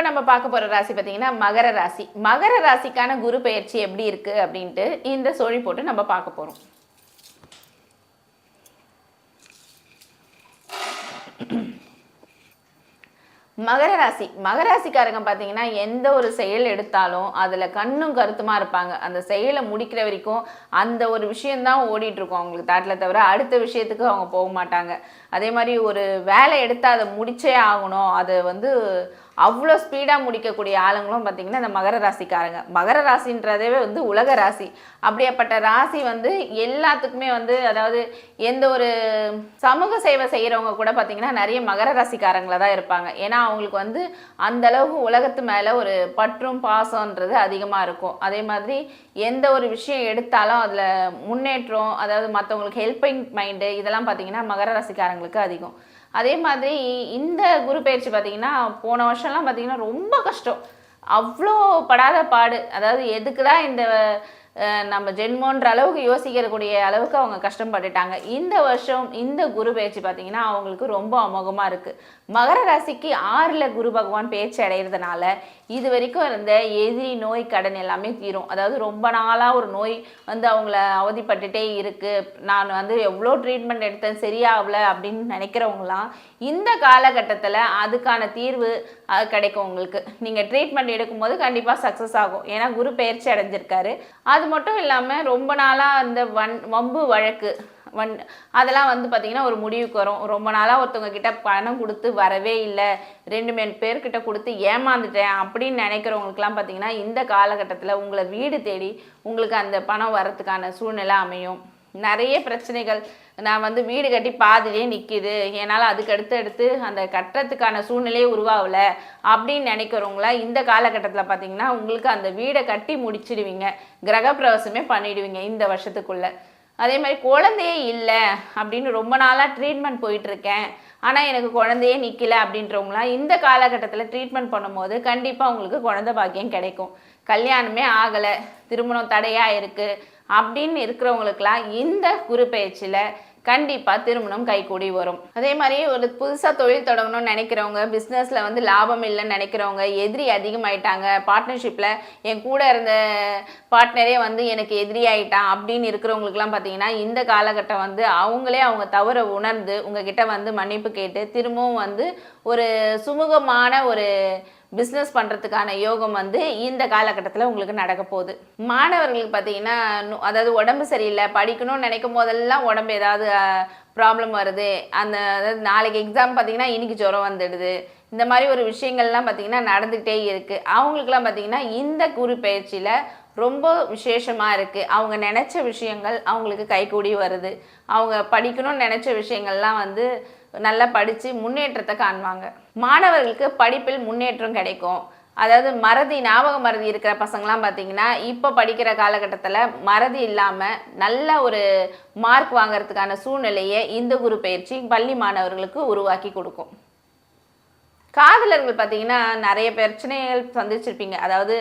இப்போ நம்ம பார்க்க போகிற ராசி பார்த்தீங்கன்னா மகர ராசி. மகர ராசிக்கான குரு பெயர்ச்சி எப்படி இருக்குது அப்படின்ட்டு இந்த சோழி போட்டு நம்ம பார்க்க போகிறோம் மகர ராசி. மகர ராசிக்காரங்க பார்த்தீங்கன்னா எந்த ஒரு செயல் எடுத்தாலும் அதில் கண்ணும் கருத்துமா இருப்பாங்க. அந்த செயலை முடிக்கிற வரைக்கும் அந்த ஒரு விஷயந்தான் ஓடிட்டுருக்கும் அவங்களுக்கு தாட்டில் தவிர அடுத்த விஷயத்துக்கு அவங்க போக மாட்டாங்க. அதே மாதிரி ஒரு வேலை எடுத்து அதை முடிச்சே ஆகணும். அதை வந்து அவ்வளோ ஸ்பீடாக முடிக்கக்கூடிய ஆளுங்களும் பார்த்தீங்கன்னா இந்த மகர ராசிக்காரங்க. மகர ராசின்றதே வந்து உலக ராசி. அப்படியாப்பட்ட ராசி வந்து எல்லாத்துக்குமே வந்து அதாவது எந்த ஒரு சமூக சேவை செய்கிறவங்க கூட பார்த்தீங்கன்னா நிறைய மகர ராசிக்காரங்களா தான் இருப்பாங்க. ஏன்னா அவங்களுக்கு வந்து அந்த அளவுக்கு உலகத்து மேலே ஒரு பற்றும் பாசம்ன்றது அதிகமாக இருக்கும். அதே மாதிரி எந்த ஒரு விஷயம் எடுத்தாலும் அதில் முன்னேற்றம் அதாவது மற்றவங்களுக்கு ஹெல்பிங் மைண்டு இதெல்லாம் பார்த்தீங்கன்னா மகர ராசிக்காரங்களுக்கு அதிகம். அதே மாதிரி இந்த குரு பயிற்சி பார்த்தீங்கன்னா போன வருஷம்லாம் பார்த்தீங்கன்னா ரொம்ப கஷ்டம். அவ்வளோ படாத பாடு. அதாவது எதுக்குடா இந்த நம்ம ஜென்மோன்ற அளவுக்கு யோசிக்கக்கூடிய அளவுக்கு அவங்க கஷ்டப்பட்டுட்டாங்க. இந்த வருஷம் இந்த குரு பயிற்சி பார்த்தீங்கன்னா அவங்களுக்கு ரொம்ப அமோகமாக இருக்குது மகர ராசிக்கு ஆறில் குரு பகவான் பேச்சு அடைகிறதுனால இது வரைக்கும் இருந்த எதிரி நோய் கடன் எல்லாமே தீரும். அதாவது ரொம்ப நாளாக ஒரு நோய் வந்து அவங்கள அவதிப்பட்டுட்டே இருக்குது நான் வந்து எவ்வளோ ட்ரீட்மெண்ட் எடுத்தேன் சரியாகல அப்படின்னு நினைக்கிறவங்களாம் இந்த காலகட்டத்தில் அதுக்கான தீர்வு அது கிடைக்கும் உங்களுக்கு. நீங்கள் ட்ரீட்மெண்ட் எடுக்கும்போது கண்டிப்பாக சக்ஸஸ் ஆகும். ஏன்னா குரு பயிற்சி அடைஞ்சிருக்காரு. அது அது மட்டும் இல்லாமல் ரொம்ப நாளாக அந்த வன் வம்பு வழக்கு வன் அதெல்லாம் வந்து பார்த்திங்கன்னா ஒரு முடிவுக்கு வரும். ரொம்ப நாளாக ஒருத்தவங்க கிட்ட பணம் கொடுத்து வரவே இல்லை. ரெண்டு மூணு பேர்கிட்ட கொடுத்து ஏமாந்துட்டேன் அப்படின்னு நினைக்கிறவங்களுக்குலாம் பார்த்தீங்கன்னா இந்த காலகட்டத்தில் உங்களை வீடு தேடி உங்களுக்கு அந்த பணம் வரத்துக்கான சூழ்நிலை அமையும். நிறைய பிரச்சனைகள். நான் வந்து வீடு கட்டி பாதிலே நிற்கிது என்னால் அதுக்கு அடுத்து அடுத்து அந்த கட்டுறதுக்கான சூழ்நிலையே உருவாகல அப்படின்னு நினைக்கிறவங்கள இந்த காலகட்டத்தில் பார்த்தீங்கன்னா உங்களுக்கு அந்த வீடை கட்டி முடிச்சிடுவீங்க. கிரகப்பிரவேசமே பண்ணிடுவீங்க இந்த வருஷத்துக்குள்ளே. அதே மாதிரி குழந்தையே இல்லை அப்படின்னு ரொம்ப நாளாக ட்ரீட்மெண்ட் போயிட்டுருக்கேன். ஆனால் எனக்கு குழந்தையே நிற்கல அப்படின்றவங்களாம் இந்த காலகட்டத்தில் ட்ரீட்மெண்ட் பண்ணும்போது கண்டிப்பாக உங்களுக்கு குழந்தை பாக்கியம் கிடைக்கும். கல்யாணமே ஆகலை. திருமணம் தடையாக இருக்குது அப்படின்னு இருக்கிறவங்களுக்கெல்லாம் இந்த குரு பயிற்சியில் கண்டிப்பாக திருமணம் கைகூடி வரும். அதே மாதிரி ஒரு புதுசாக தொழில் தொடங்கணும்னு நினைக்கிறவங்க பிஸ்னஸில் வந்து லாபம் இல்லைன்னு நினைக்கிறவங்க எதிரி அதிகமாயிட்டாங்க பார்ட்னர்ஷிப்பில் என் கூட இருந்த பார்ட்னரே வந்து எனக்கு எதிரி ஆயிட்டான் அப்படின்னு இருக்கிறவங்களுக்குலாம் பார்த்தீங்கன்னா இந்த காலகட்டம் வந்து அவங்களே அவங்க தவற உணர்ந்து உங்ககிட்ட வந்து மன்னிப்பு கேட்டு திரும்பவும் வந்து ஒரு சுமூகமான ஒரு பிஸ்னஸ் பண்ணுறதுக்கான யோகம் வந்து இந்த காலகட்டத்தில் உங்களுக்கு நடக்க போகுது. மாணவர்களுக்கு பார்த்தீங்கன்னா அதாவது உடம்பு சரியில்லை படிக்கணும்னு நினைக்கும் போதெல்லாம் உடம்பு ஏதாவது ப்ராப்ளம் வருது. அந்த அதாவது நாளைக்கு எக்ஸாம் பார்த்தீங்கன்னா இன்றைக்கி ஜுரம் வந்துடுது. இந்த மாதிரி ஒரு விஷயங்கள்லாம் பார்த்தீங்கன்னா நடந்துகிட்டே இருக்குது அவங்களுக்குலாம் பார்த்தீங்கன்னா இந்த குரு பயிற்சியில் ரொம்ப விசேஷமாக இருக்குது அவங்க நினச்ச விஷயங்கள் அவங்களுக்கு கைகூடி வருது. அவங்க படிக்கணும்னு நினச்ச விஷயங்கள்லாம் வந்து நல்லா படித்து முன்னேற்றத்தை காண்பாங்க. மாணவர்களுக்கு படிப்பில் முன்னேற்றம் கிடைக்கும். அதாவது மறதி ஞாபக மறதி இருக்கிற பசங்களாம் பார்த்தீங்கன்னா இப்போ படிக்கிற காலகட்டத்தில் மறதி இல்லாமல் நல்ல ஒரு மார்க் வாங்குறதுக்கான சூழ்நிலையை இந்த குரு பயிற்சி பள்ளி மாணவர்களுக்கு உருவாக்கி கொடுக்கும். காதலர்கள் பார்த்தீங்கன்னா நிறைய பிரச்சனைகள் சந்திச்சிருப்பீங்க. அதாவது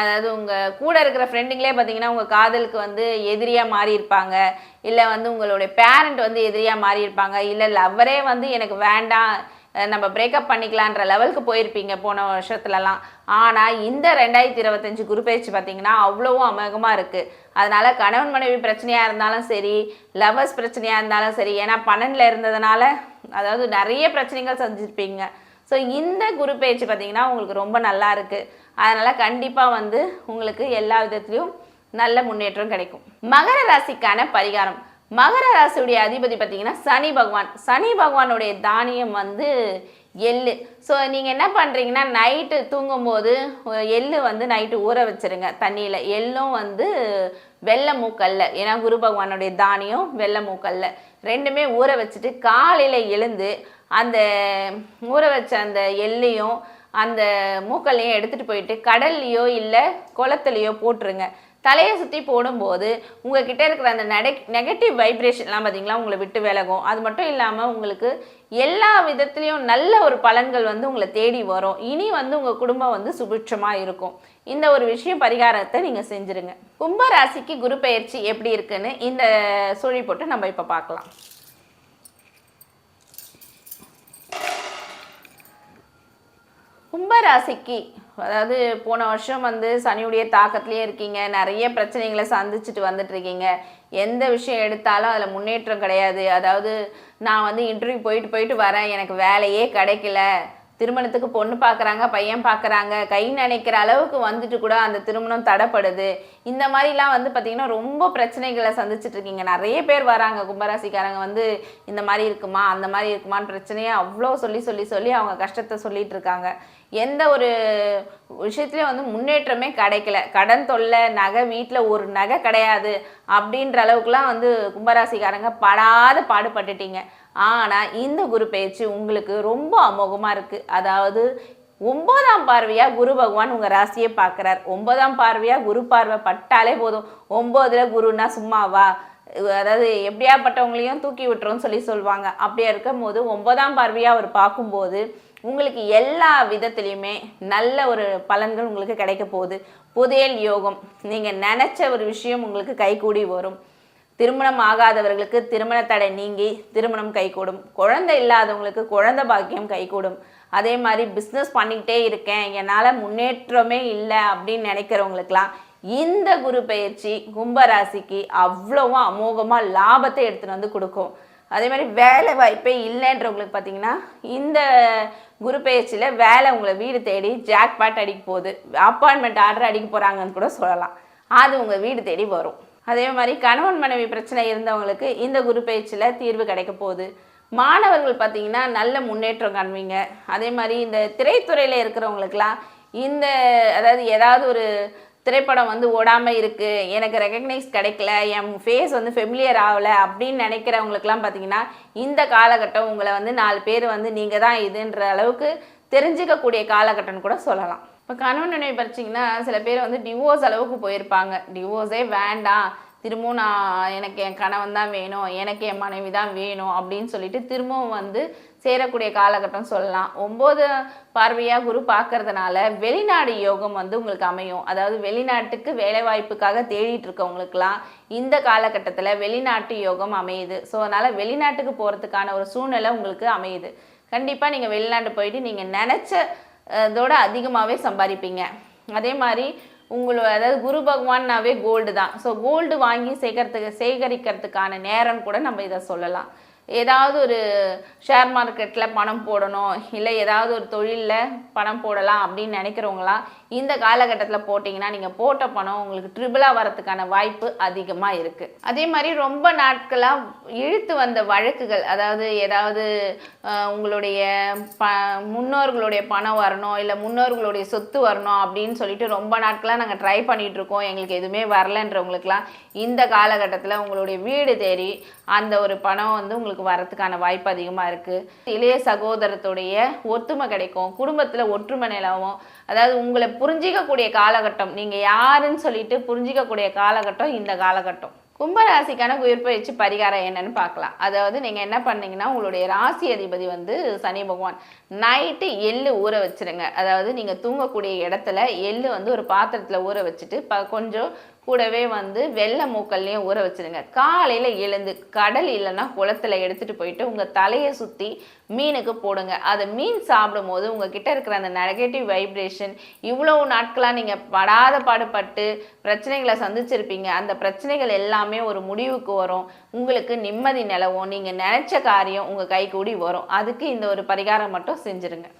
அதாவது உங்கள் கூட இருக்கிற ஃப்ரெண்டுங்களே பார்த்தீங்கன்னா உங்கள் காதலுக்கு வந்து எதிரியாக மாறி இருப்பாங்க இல்லை வந்து உங்களுடைய பேரண்ட் வந்து எதிரியாக மாறி இருப்பாங்க இல்லை லவ்வரே வந்து எனக்கு வேண்டாம் நம்ம பிரேக்கப் பண்ணிக்கலான்ற லெவலுக்கு போயிருப்பீங்க போன வருஷத்துலலாம். ஆனால் இந்த ரெண்டாயிரத்தி இருபத்தஞ்சு குரு பயிற்சி பார்த்தீங்கன்னா அவ்வளோவும் அமோகமாக இருக்குது அதனால் கணவன் மனைவி பிரச்சனையாக இருந்தாலும் சரி லவர்ஸ் பிரச்சனையாக இருந்தாலும் சரி ஏன்னா பன்னெண்டில் இருந்ததுனால அதாவது நிறைய பிரச்சனைகள் சந்திச்சிருப்பீங்க. ஸோ இந்த குரு பயிற்சி பார்த்தீங்கன்னா உங்களுக்கு ரொம்ப நல்லா இருக்குது அதனால் கண்டிப்பாக வந்து உங்களுக்கு எல்லா விதத்துலேயும் நல்ல முன்னேற்றம் கிடைக்கும். மகர ராசிக்கான பரிகாரம். மகர ராசியுடைய அதிபதி பார்த்தீங்கன்னா சனி பகவான். சனி பகவானுடைய தானியம் வந்து எள்ளு. ஸோ நீங்கள் என்ன பண்ணுறீங்கன்னா நைட்டு தூங்கும்போது எள்ளு வந்து நைட்டு ஊற வச்சிருங்க தண்ணியில். எள்ளும் வந்து வெள்ளை மூக்கல்ல. ஏன்னா குரு பகவானுடைய தானியம் வெள்ளை மூக்கல்ல. ரெண்டுமே ஊற வச்சுட்டு காலையில் எழுந்து அந்த ஊற வச்ச அந்த எள்ளையும் அந்த மூக்கல்லையும் எடுத்துகிட்டு போயிட்டு கடல்லையோ இல்லை குளத்துலையோ போட்டுருங்க. தலையை சுற்றி போடும்போது உங்ககிட்ட இருக்கிற அந்த நெட நெகட்டிவ் வைப்ரேஷன்லாம் பார்த்தீங்களா உங்களை விட்டு விலகும். அது மட்டும் இல்லாமல் உங்களுக்கு எல்லா விதத்துலேயும் நல்ல ஒரு பலன்கள் வந்து உங்களை தேடி வரும். இனி வந்து உங்கள் குடும்பம் வந்து சுபிட்சமாக இருக்கும். இந்த ஒரு விஷயம் பரிகாரத்தை நீங்கள் செஞ்சுருங்க. கும்பராசிக்கு குரு பயிற்சி எப்படி இருக்குன்னு இந்த சூழி போட்டு நம்ம இப்போ பார்க்கலாம். கும்பராசிக்கு அதாவது போன வருஷம் வந்து சனியுடைய தாக்கத்திலே இருக்கீங்க. நிறைய பிரச்சனைகளை சந்திச்சுட்டு வந்துட்டுருக்கீங்க. எந்த விஷயம் எடுத்தாலும் அதில் முன்னேற்றம் கிடையாது. அதாவது நான் வந்து இன்டர்வியூ போயிட்டு போயிட்டு வரேன். எனக்கு வேலையே கிடைக்கல. திருமணத்துக்கு பொண்ணு பார்க்குறாங்க பையன் பார்க்குறாங்க கை நினைக்கிற அளவுக்கு வந்துட்டு கூட அந்த திருமணம் தடைப்படுது. இந்த மாதிரிலாம் வந்து பார்த்திங்கன்னா ரொம்ப பிரச்சனைகளை சந்திச்சுட்டு இருக்கீங்க. நிறைய பேர் வராங்க கும்பராசிக்காரங்க வந்து இந்த மாதிரி இருக்குமா அந்த மாதிரி இருக்குமான்னு பிரச்சனையை அவ்வளோ சொல்லி சொல்லி சொல்லி அவங்க கஷ்டத்தை சொல்லிட்டு இருக்காங்க. எந்த ஒரு விஷயத்துலையும் வந்து முன்னேற்றமே கிடைக்கல. கடன் தொல்லை நகை வீட்டில் ஒரு நகை கிடையாது அப்படின்ற அளவுக்குலாம் வந்து கும்பராசிக்காரங்க படாத பாடுபட்டுட்டீங்க. ஆனால் இந்த குரு பயிற்சி உங்களுக்கு ரொம்ப அமோகமாக இருக்குது அதாவது ஒன்பதாம் பார்வையாக குரு பகவான் உங்கள் ராசியை பார்க்குறார். ஒன்பதாம் பார்வையாக குரு பார்வை பட்டாலே போதும். ஒம்போதில் குருன்னா சும்மாவா? அதாவது எப்படியாப்பட்டவங்களையும் தூக்கி விட்டுறோம்னு சொல்லி சொல்லுவாங்க. அப்படியா இருக்கும் போது ஒன்பதாம் பார்வையாக அவர் பார்க்கும்போது உங்களுக்கு எல்லா விதத்துலேயுமே நல்ல ஒரு பலன்கள் உங்களுக்கு கிடைக்க போகுது. புதையல் யோகம் நீங்கள் நினச்ச ஒரு விஷயம் உங்களுக்கு கைகூடி வரும். திருமணம் ஆகாதவர்களுக்கு திருமண தடை நீங்கி திருமணம் கைகூடும். குழந்தை இல்லாதவங்களுக்கு குழந்தை பாக்கியம் கைகூடும். அதே மாதிரி பிஸ்னஸ் பண்ணிக்கிட்டே இருக்கேன். என்னால் முன்னேற்றமே இல்லை அப்படின்னு நினைக்கிறவங்களுக்கெல்லாம் இந்த குரு பயிற்சி கும்பராசிக்கு அவ்வளோவும் அமோகமாக லாபத்தை எடுத்துகிட்டு வந்து கொடுக்கும். அதே மாதிரி வேலை வாய்ப்பே இல்லைன்றவங்களுக்கு பார்த்தீங்கன்னா இந்த குரு பயிற்சியில் வேலை உங்களை வீடு தேடி ஜாக்பாட் அடிக்க போகுது. அப்பாயின்மெண்ட் ஆர்டர் அடிக்க போகிறாங்கன்னு கூட சொல்லலாம். அது உங்கள் வீடு தேடி வரும். அதே மாதிரி கணவன் மனைவி பிரச்சனை இருந்தவங்களுக்கு இந்த குரு பயிற்சியில் தீர்வு கிடைக்க போகுது. மாணவர்கள் பார்த்தீங்கன்னா நல்ல முன்னேற்றம் காண்பீங்க. அதே மாதிரி இந்த திரைத்துறையில் இருக்கிறவங்களுக்கெல்லாம் இந்த அதாவது ஏதாவது ஒரு திரைப்படம் வந்து ஓடாமல் இருக்குது எனக்கு ரெக்கக்னைஸ் கிடைக்கல என் ஃபேஸ் வந்து ஃபெமிலியர் ஆகலை அப்படின்னு நினைக்கிறவங்களுக்குலாம் பார்த்தீங்கன்னா இந்த காலகட்டம் உங்களை வந்து நாலு பேர் வந்து நீங்கள் தான் இதுன்ற அளவுக்கு தெரிஞ்சுக்கக்கூடிய காலகட்டம்னு கூட சொல்லலாம். இப்போ கணவன் நினைவு பறிச்சிங்கன்னா சில பேர் வந்து டிவோர்ஸ் அளவுக்கு போயிருப்பாங்க. டிவோர்ஸே வேண்டாம். திரும்பவும் நான் எனக்கு என் கணவன் தான் வேணும். எனக்கு என் மனைவி தான் வேணும் அப்படின்னு சொல்லிட்டு திரும்பவும் வந்து சேரக்கூடிய காலகட்டம் சொல்லலாம். ஒம்பது பார்வையாக குரு பார்க்கறதுனால வெளிநாடு யோகம் வந்து உங்களுக்கு அமையும். அதாவது வெளிநாட்டுக்கு வேலைவாய்ப்புக்காக தேடிட்டு இருக்கவங்களுக்குலாம் இந்த காலகட்டத்தில் வெளிநாட்டு யோகம் அமையுது. ஸோ அதனால் வெளிநாட்டுக்கு போகிறதுக்கான ஒரு சூழ்நிலை உங்களுக்கு அமையுது. கண்டிப்பாக நீங்கள் வெளிநாட்டு போயிட்டு நீங்கள் நினச்ச அதோட அதிகமாகவே சம்பாதிப்பீங்க. அதே மாதிரி உங்களோட அதாவது குரு பகவான்னாவே கோல்டு தான். ஸோ கோல்டு வாங்கி சேகரித்து சேகரிக்கிறதுக்கான நேரம்னு கூட நம்ம இதை சொல்லலாம். ஏதாவது ஒரு ஷேர் மார்க்கெட்டில் பணம் போடணும் இல்லை ஏதாவது ஒரு தொழிலில் பணம் போடலாம் அப்படின்னு நினைக்கிறவங்களாம் இந்த காலகட்டத்தில் போட்டிங்கன்னா நீங்கள் போட்ட பணம் உங்களுக்கு ட்ரிபிளாக வரதுக்கான வாய்ப்பு அதிகமாக இருக்குது அதே மாதிரி ரொம்ப நாட்களாக இழுத்து வந்த வழக்குகள் அதாவது ஏதாவது உங்களுடைய ப முன்னோர்களுடைய பணம் வரணும் இல்லை முன்னோர்களுடைய சொத்து வரணும் அப்படின்னு சொல்லிட்டு ரொம்ப நாட்களாக நாங்கள் ட்ரை பண்ணிகிட்ருக்கோம் எங்களுக்கு எதுவுமே வரலன்றவங்களுக்குலாம் இந்த காலகட்டத்தில் உங்களுடைய வீடு தேடி அந்த ஒரு பணம் வந்து உங்களுக்கு வரத்துக்கான வாய்ப்பு அதிகமாக இருக்குது இளைய சகோதரத்துடைய ஒத்துமை கிடைக்கும். குடும்பத்தில் ஒற்றுமை நிலவும். அதாவது உங்களை புரிஞ்சிக்கக்கூடிய காலகட்டம். நீங்கள் யாருன்னு சொல்லிட்டு புரிஞ்சிக்கக்கூடிய காலகட்டம் இந்த காலகட்டம். கும்பராசிக்கான உயிர்பயிற்சி பரிகாரம் என்னன்னு பார்க்கலாம். அதாவது நீங்கள் என்ன பண்ணீங்கன்னா உங்களுடைய ராசி அதிபதி வந்து சனி பகவான். நைட்டு எள்ளு ஊற வச்சுருங்க. அதாவது நீங்கள் தூங்கக்கூடிய இடத்துல எள்ளு வந்து ஒரு பாத்திரத்தில் ஊற வச்சுட்டு ப கொஞ்சம் கூடவே வந்து வெள்ளை மூக்கல்லையும் ஊற வச்சுருங்க. காலையில் எழுந்து கடல் இல்லைன்னா குளத்துல எடுத்துகிட்டு போயிட்டு உங்கள் தலையை சுற்றி மீனுக்கு போடுங்க. அதை மீன் சாப்பிடும்போது உங்கள் உங்ககிட்ட இருக்கிற அந்த நெகட்டிவ் வைப்ரேஷன் இவ்வளவு நாட்களாக நீங்கள் படாத பாடுபட்டு பிரச்சனைகளை சந்திச்சிருப்பீங்க. அந்த பிரச்சனைகள் எல்லாமே ஒரு முடிவுக்கு வரும். உங்களுக்கு நிம்மதி நிலவும். நீங்கள் நினச்ச காரியம் உங்கள் கைகூடி வரும். அதுக்கு இந்த ஒரு பரிகாரம் மட்டும் செஞ்சுருங்க.